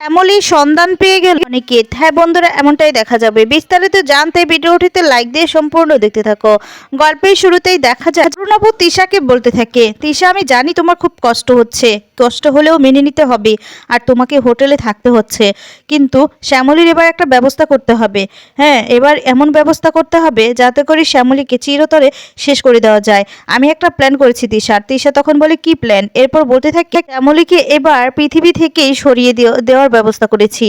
এমনই সন্ধান পেয়ে গেল অনিকেত হ্যাঁ বন্ধুরা, এমনটাই দেখা যাবে। বিস্তারিত জানতে ভিডিওটিতে লাইক দিয়ে সম্পূর্ণ দেখতে থাকো। গল্পের শুরুতেই দেখা যায় তৃষাকে তিশাকে বলতে থাকে, তিশা, আমি জানি তোমার খুব কষ্ট হচ্ছে। কষ্ট হলেও মেনে নিতে হবে আর তোমাকে হোটেলে থাকতে হচ্ছে। কিন্তু শ্যামলীর এবার একটা ব্যবস্থা করতে হবে। হ্যাঁ এবার এমন ব্যবস্থা করতে হবে যাতে করে শ্যামলীকে চিরতরে শেষ করে দেওয়া যায়। আমি একটা প্ল্যান করেছি তিশার তিশা তখন বলে, কি প্ল্যান এরপর বলতে থাকে, শ্যামলীকে এবার পৃথিবী থেকেই সরিয়ে দেও- দেওয়ার ব্যবস্থা করেছি।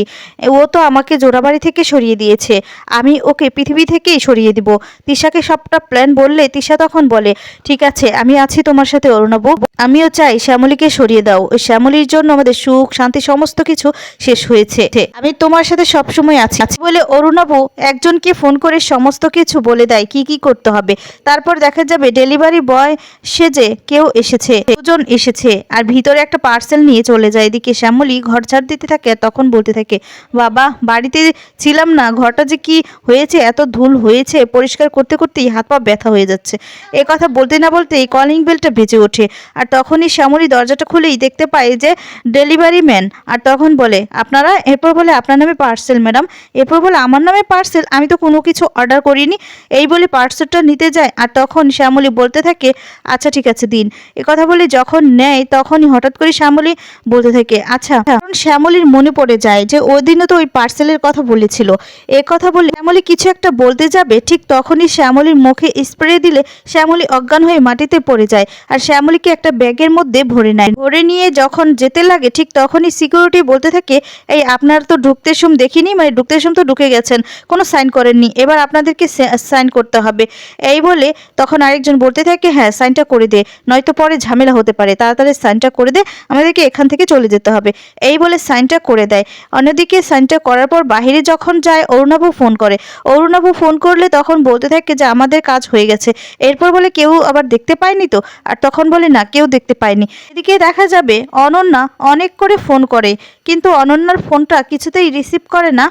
ও তো আমাকে জোড়াবাড়ি থেকে সরিয়ে দিয়েছে। আমি ওকে পৃথিবী থেকেই সরিয়ে দিব। তিশাকে সবটা প্ল্যান বললে তিশা তখন বলে, ঠিক আছে, আমি আছি তোমার সাথে, অরুণাব। আমিও চাই শ্যামলীকে সরিয়ে দাও। ওই শ্যামলীর জন্য আমাদের সুখ, শান্তি, সমস্ত কিছু শেষ হয়েছে। আমি তোমার সাথে সবসময় আছি। বলে অরুণাবু একজনকে ফোন করে সমস্ত কিছু বলে দেয়, কি কি করতে হবে। তারপর দেখা যাবে ডেলিভারি বয় সেজে কেউ এসেছে, দুজন এসেছে, আর ভিতরে একটা পার্সেল নিয়ে চলে যায়। এদিকে শ্যামলী ঘর ছাড় দিতে থাকে, তখন বলতে থাকে, বাবা, বাড়িতে ছিলাম না, ঘরটা যে কি হয়েছে, এত ধুল হয়েছে, পরিষ্কার করতে করতেই হাত পা ব্যথা হয়ে যাচ্ছে। এ কথা বলতে না বলতেই কলিং বেলটা বেজে ওঠে, আর তখনই শ্যামলী দরজাটা খুলেই দেখতে পাই যে ডেলিভারি ম্যান। আর তখন বলে, আপনারা, এরপর বলে, আপনার নামে পার্সেল, ম্যাডাম। এরপর বলে, আমার নামে পার্সেল? আমি তো কোনো কিছু অর্ডার করিনি। এই বলে পার্সেলটা নিতে যায়। আর তখন শ্যামলী বলতে থাকে আচ্ছা ঠিক আছে, দিন। কথা বলে যখন নেয়, তখনই হঠাৎ করে শ্যামলী বলতে থাকে আচ্ছা। কারণ শ্যামলীর মনে পড়ে যায় যে, ওই দিনও তো ওই পার্সেলের কথা বলেছিল। এ কথা বলে শ্যামলী কিছু একটা বলতে যাবে, ঠিক তখনই শ্যামলীর মুখে স্প্রে দিলে শ্যামলী অজ্ঞান হয়ে মাটিতে পড়ে যায়। আর শ্যামলীকে একটা ব্যাগের মধ্যে ভরে নেয়। ভরে নিয়ে যখন যেতে লাগে, ঠিক তখনই সিকিউরিটি বলতে থাকে, এই আপনার তো ঢুকতে সময় দেখিনি মানে ঢুকতে সময় তো ঢুকে গেছেন, কোনো সাইন করেননি, এবার আপনাদেরকে সাইন করতে হবে। এই বলে তখন আরেকজন বলতে থাকে হ্যাঁ সাইনটা করে দে, নয়তো পরে ঝামেলা হতে পারে, তাড়াতাড়ি সাইনটা করে দে, আমাদেরকে এখান থেকে চলে যেতে হবে। এই বলে সাইনটা করে দেয়। অন্যদিকে সাইনটা করার পর বাইরে যখন যায়, অরুণাবু ফোন করে। অরুণাবু ফোন করলে তখন বলতে থাকে যে, আমাদের কাজ হয়ে গেছে। এরপর বলে, কেউ আবার দেখতে পায়নি তো? আর তখন বলে, না, কেউ দেখতে পায়নি। এদিকে দেখা যাবে অনন্যা অনেক করে ফোন করে, কিন্তু অনন্যার ফোনটা কিছুতেই রিসিভ করে না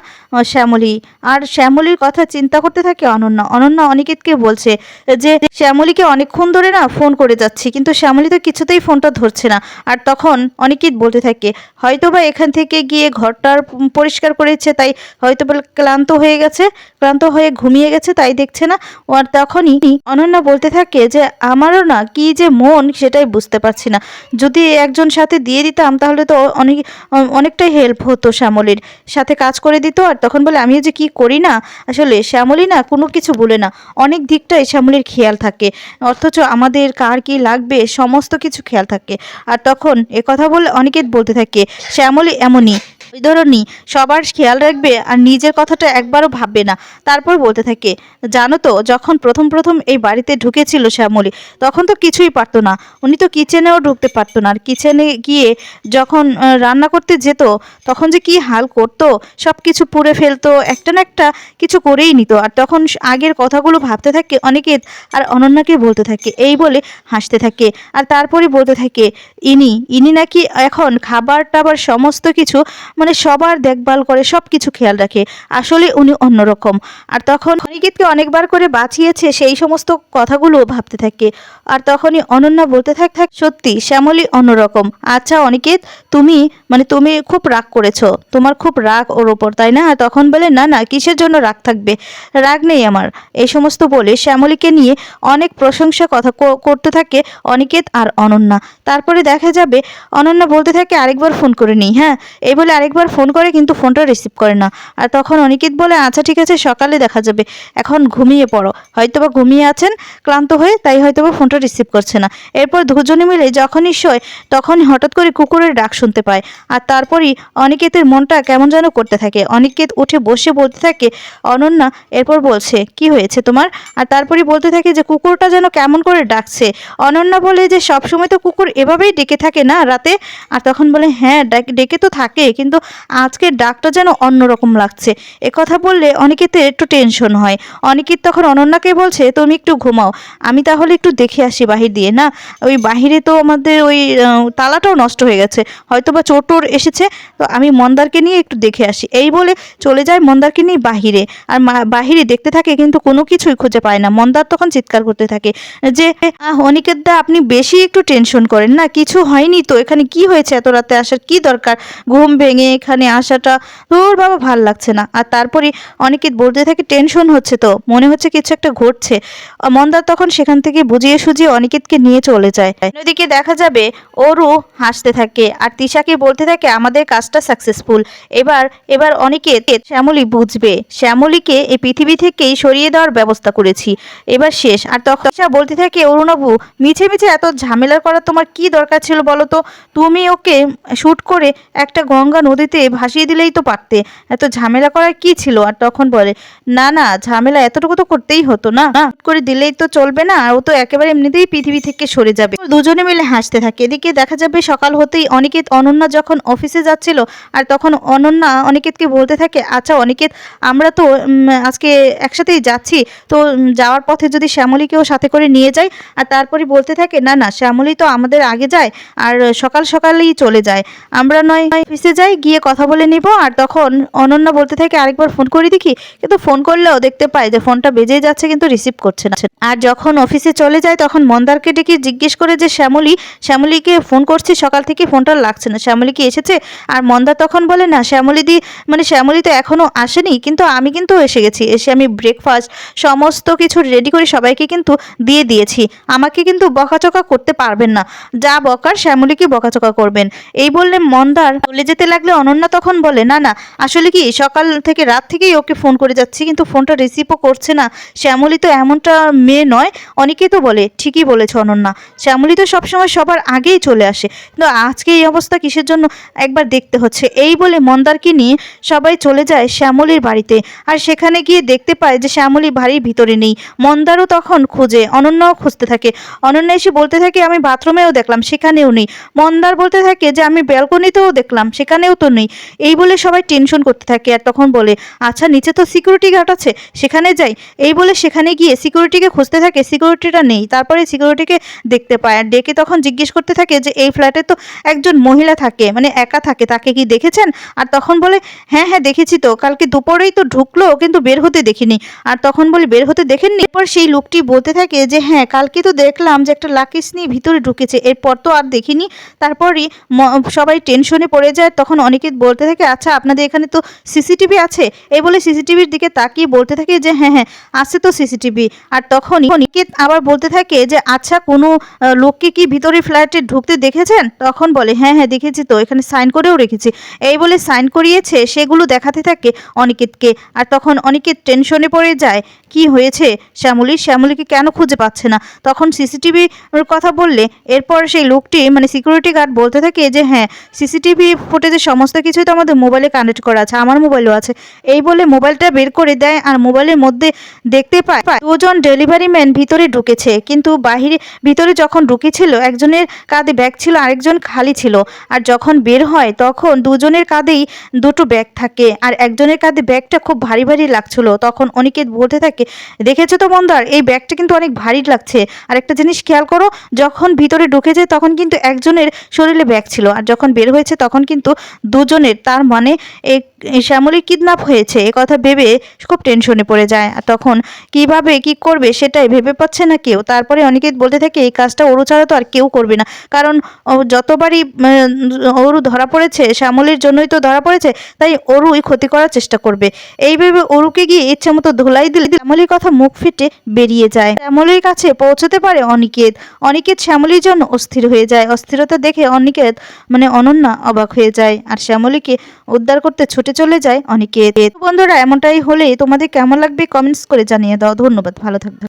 শ্যামলী। আর শ্যামলীর কথা চিন্তা করতে থাকে অনন্যা। অনন্যা অনিকেতকে বলছে যে, শ্যামলীকে অনেকক্ষণ ধরে না ফোন করে যাচ্ছি, কিন্তু শ্যামলী তো কিছুতেই ফোনটা ধরছে না। আর তখন অনিকেত বলতে থাকে, হয়তোবা এখান থেকে গিয়ে ঘরটার পরিষ্কার করেছে, তাই হয়তো ক্লান্ত হয়ে গেছে, ক্লান্ত হয়ে ঘুমিয়ে গেছে, তাই দেখছে না। আর তখনই অনন্যা বলতে থাকে যে, আমারও না কি যে মন সেটাই বুঝতে পারছি না। যদি একজন সাথে দিয়ে দিতাম, তাহলে তো অনেক অনেকটাই হেল্প হতো শ্যামলির সাথে কাজ করে দিত আর তখন বলে আমিও যে কি করি না? আসলে শ্যামলি না কোনো কিছু বলে না, অনেক দিকটাই শ্যামলির খেয়াল থাকে। অথচ আমাদের কার কি লাগবে, সমস্ত কিছু খেয়াল থাকে। আর তখন এ কথা বলে অনেকে বলতে থাকে, শ্যামলি এমনই ওই ধরনই সবার খেয়াল রাখবে আর নিজের কথাটা একবারও ভাববে না। তারপর বলতে থাকে, জানো তো, যখন প্রথম প্রথম এই বাড়িতে ঢুকেছিল শ্যামলী, তখন তো কিছুই পারতো না। উনি তো কিচেনেও ঢুকতে পারতো না। আর কিচেনে গিয়ে যখন রান্না করতে যেত, তখন যে কি হাল করতো সব কিছু পুড়ে ফেলতো, একটা না একটা কিছু করেই নিত। আর তখন আগের কথাগুলো ভাবতে থাকে অনেকে আর অনন্যাকে বলতে থাকে, এই বলে হাসতে থাকে। আর তারপরে বলতে থাকে, ইনি ইনি নাকি এখন খাবার টাবার সমস্ত কিছু মানে সবার দেখভাল করে সব কিছু খেয়াল রাখে। আসলে উনি অন্যরকম। আর তখন অনিকেতকে অনেকবার করে বাঁচিয়েছে সেই সমস্ত কথাগুলো ভাবতে থাকে। আর তখনই অনন্যা বলতে থাক থাক, সত্যি, শ্যামলী অন্যরকম। আচ্ছা অনিকেত, তুমি মানে তুমি খুব রাগ করেছ। তোমার খুব রাগ ওর ওপর, তাই না? তখন বলে, না না, কিসের জন্য রাগ থাকবে? রাগ নেই আমার। এই সমস্ত বলে শ্যামলীকে নিয়ে অনেক প্রশংসা কথা করতে থাকে অনিকেত আর অনন্যা। তারপরে দেখা যাবে, অনন্যা বলতে থাকে, আরেকবার ফোন করে নিই। হ্যাঁ এই বলে আরেকবার ফোন করে কিন্তু ফোনটা রিসিভ করে না। আর তখন অনিকেত বলে আচ্ছা ঠিক আছে, সকালে দেখা যাবে। এখন ঘুমিয়ে পড়ো। হয়তোবা ঘুমিয়ে আছেন, ক্লান্ত হয়ে তাই হয়তোবা ফোনটা রিসিভ করছে না। এরপর দুজনে মিলে যখনই শোয়, তখনই হঠাৎ করে কুকুরের ডাক শুনতে পায়। আর তারপরই অনিকেতের মনটা কেমন যেন করতে থাকে। অনিকেত উঠে বসে বলতে থাকে, অনন্যা, এরপর বলছে, কি হয়েছে তোমার? আর তারপরই বলতে থাকে যে, কুকুরটা যেন কেমন করে ডাকছে। অনন্যা বলে যে, সবসময় তো কুকুর এভাবেই ডেকে থাকে না রাতে? আর তখন বলে হ্যাঁ ডেকে তো থাকে, কিন্তু আজকের ডাকটা যেন অন্যরকম লাগছে। কথা বললে অনিকেতের একটু টেনশন হয়। অনিকেত তখন অনন্যাকে বলছে তুমি একটু ঘুমাও। আমি তাহলে একটু দেখে আসি বাহির দিয়ে না? ওই বাহিরে তো আমাদের ওই তালাটাও নষ্ট হয়ে গেছে। হয়তো বা চোটর এসেছে। তো আমি মন্দারকে নিয়ে একটু দেখে আসি। এই বলে চলে যায় মন্দারকে নিয়ে বাহিরে। আর বাহিরে দেখতে থাকে কিন্তু কোনো কিছুই খুঁজে পায় না। মন্দার তখন চিৎকার করতে থাকে যে আহ, অনিকেত দা আপনি বেশি একটু টেনশন করেন না? কিছু হয়নি তো? এখানে কি হয়েছে? এত রাতে আসার কি দরকার? ঘুম ভেঙে এখানে আসাটা তোর বাবা ভালো লাগছে না। আর তারপরে অনিকেত বলতে থাকে টেনশন হচ্ছে তো, মনে হচ্ছে কিছু একটা ঘটছে। মন্দার তখন সেখান থেকে বুঝিয়ে সুঝিয়ে অনিকেতকে নিয়ে চলে যায়। অন্যদিকে দেখা যাবে ওরও হাসতে থাকে আর তিশাকে বলতে থাকে, আমাদের কাজটা সাকসেসফুল এবার এবার অনিকেত, শ্যামলী বুঝবে, শ্যামলীকে এই পৃথিবী থেকেই সরিয়ে দেওয়ার ব্যবস্থা করেছি। এবার শেষ। আর তখন তিশা বলতে থাকে, অরুণাবু, মিছে মিছে এত ঝামেলা করা তোমার কি দরকার ছিল বলো তো? তুমি ওকে শ্যুট করে একটা গঙ্গা নদীতে ভাসিয়ে দিলেই তো পারতে। এত ঝামেলা করার কি ছিল? আর তখন বলে, না না, ঝামেলা এতটুকু তো করতেই হতো না। করে দিলেই তো চলবে না, আর ও তো একেবারে এমনিতেই পৃথিবী থেকে সরে যাবে। দুজনে মিলে হাসতে থাকে। এদিকে দেখা যাবে সকাল হতেই অনিকেত অনন্যা যখন অফিসে যাচ্ছিল, আর তখন অনন্যা অনিকেতকে বলতে থাকে আচ্ছা অনিকেত, আমরা তো আজকে একসাথেই যাচ্ছি। তো যাওয়ার পথে যদি শ্যামলীকেও সাথে করে নিয়ে যাই আর তারপরে বলতে থাকে, না না, শ্যামলী তো আমাদের আগে যায়, আর সকাল সকালেই চলে যায়। আমরা নয় অফিসে যাই গিয়ে কথা বলে নিব আর তখন অনন্যা বলতে থাকে, আরেকবার ফোন করে দেখি। কিন্তু ফোন করলেও দেখতে পাই যে ফোনটা বেজেই যাচ্ছে কিন্তু রিসিভ করছে না। আর যখন অফিসে চলে যায় তখন মন্দারকে ডেকে জিজ্ঞেস করে যে, শ্যামলী, শ্যামলীকে ফোন করছি সকাল থেকে ফোনটা লাগছে না। শ্যামলী কি এসেছে? আর মন্দার তখন বলে, না, শ্যামলী দি মানে শ্যামলী তো এখনও আসেনি, কিন্তু আমি কিন্তু এসে গেছি। এসে আমি ব্রেকফাস্ট সমস্ত কিছু রেডি করে সবাইকে কিন্তু দিয়ে দিয়েছি। আমাকে কিন্তু বকাচকা করতে পারবেন না। যা বকার শ্যামলীকে বকাচকা করবেন। এই বললে মন্দার চলে যেতে লাগলে। অনন্যা তখন বলে, না না, আসলে কি সকাল থেকে রাত থেকেই ওকে ফোন করে যাচ্ছি, কিন্তু ফোনটা রিসিভও করছে না। শ্যামলী তো এমনটা মেয়ে নয়। অনেকে তো বলে, ঠিকই বলেছে অনন্যা, শ্যামলী তো সবসময় সবার আগেই চলে আসে। কিন্তু আজকে এই অবস্থা কিসের জন্য? একবার দেখতে হচ্ছে। এই বলে মন্দারকে নিয়ে সবাই চলে যায় শ্যামলির বাড়িতে। আর সেখানে গিয়ে দেখতে পায় যে শ্যামলী বাড়ির ভিতরে নেই। মন্দারও তখন খুঁজে, অনন্যাও খুঁজতে থাকে। অনন্যা এসে বলতে থাকে, আমি বাথরুমেও দেখলাম, সেখানেও নেই। মন্দার বলতে থাকে যে, আমি ব্যালকনিতেও দেখলাম, সেখানেও তো নেই। এই বলে সবাই টেনশন করতে থাকে আর তখন বলে আচ্ছা নিচে তো সিকিউরিটি গার্ড আছে, সেখানে যাই। এই বলে সেখানে গিয়ে সিকিউরিটিকে খুঁজতে থাকে সিকিউরিটিটা নেই। তারপরে সিকিউরিটিকে দেখতে পায় আর ডেকে তখন জিজ্ঞেস করতে থাকে যে, এই ফ্ল্যাটে তো একজন মহিলা থাকে মানে একা থাকে, তাকে কি দেখেছেন? আর তখন বলে হ্যাঁ হ্যাঁ দেখেছি তো। কালকে দুপুরেই তো ঢুকলো, কিন্তু বের হতে দেখিনি। আর তখন বলে, বের হতে দেখেননি? এরপর সেই লোকটি বলতে থাকে যে হ্যাঁ কালকে তো দেখলাম যে একটা লাকিস নিয়ে ভিতরে ঢুকেছে, এরপর তো আর দেখিনি। তারপরই সবাই টেনশনে পড়ে যায়, তখন অনেকে বলতে থাকে আচ্ছা আপনাদের এখানে তো সিসিটিভি আছে? এই বলে সিসিটিভির দিকে তাকিয়ে বলতে থাকে যে হ্যাঁ হ্যাঁ আছে তো সিসিটিভি। আর তখনই অনিকেত আবার বলতে থাকে যে আচ্ছা কোনো লোককে কি ভিতরে ফ্ল্যাটে ঢুকতে দেখেছেন? তখন বলে হ্যাঁ হ্যাঁ দেখেছি তো, এখানে সাইন করেও রেখেছি। এই বলে সাইন করিয়েছে, সেগুলো দেখাতে থাকে অনিকেতকে। আর তখন অনিকেত টেনশনে পড়ে যায় কি হয়েছে? শ্যামলী, শ্যামলীকে কেন খুঁজে পাচ্ছে না? তখন সিসিটিভি কথা বললে, এরপর সেই লোকটি মানে সিকিউরিটি গার্ড বলতে থাকে যে হ্যাঁ সিসিটিভি ফুটেজের সমস্ত কিছুই তো আমাদের মোবাইলে কানেক্ট করা আছে, আমার মোবাইলও আছে। এই বলে মোবাইলটা বের করে দেয় আর মোবাইলের মধ্যে দেখতে পায়, দুজন ডেলিভারি ম্যান ভিতরে ঢুকেছে। কিন্তু বাহিরে, ভিতরে যখন ঢুকেছিল, একজনের কাঁধে ব্যাগ ছিল, আরেকজন খালি ছিল। আর যখন বের হয়, তখন দুজনের কাঁধেই দুটো ব্যাগ থাকে। আর একজনের কাঁধে ব্যাগটা খুব ভারী ভারী লাগছিল। তখন অনিকেত বলতে থাকে দেখেছ তো মন্দার এই ব্যাগটা কিন্তু অনেক ভারী লাগছে। আর একটা জিনিস খেয়াল করো, যখন ভিতরে ঢুকেছে তখন কিন্তু একজনের শরীরে ব্যাগ ছিল। আর যখন বের হয়েছে তখন কিন্তু দুজনের, তার মানে এই শ্যামলী কিডন্যাপ হয়েছে। এ কথা ভেবে খুব টেনশনে পড়ে যায়। আর তখন কীভাবে কি করবে সেটাই ভেবে পাচ্ছে না কেউ। তারপরে অনিকেত বলতে থাকে, এই কাজটা ওরু ছাড়া তো আর কেউ করবে না। কারণ যতবারই অরু ধরা পড়েছে, শ্যামলীর জন্যই তো ধরা পড়েছে, তাই অরুই ক্ষতি করার চেষ্টা করবে। এই ভেবে অরুকে গিয়ে ইচ্ছে মতো ধুলাই দিলে শ্যামলীর কথা মুখ ফিটে বেরিয়ে যায়। শ্যামলির কাছে পৌঁছতে পারে অনিকেত। অনিকেত শ্যামলির জন্য অস্থির হয়ে যায়। অস্থিরতা দেখে অনিকেত মানে অনন্যা অবাক হয়ে যায় আর শ্যামলিকে উদ্ধার করতে ছুটে চলে যায় অনিকেত। বন্ধুরা, এমনটাই হলে তোমাদের কেমন লাগবে কমেন্টস করে জানিয়ে দাও। ধন্যবাদ। ভালো থাকবে।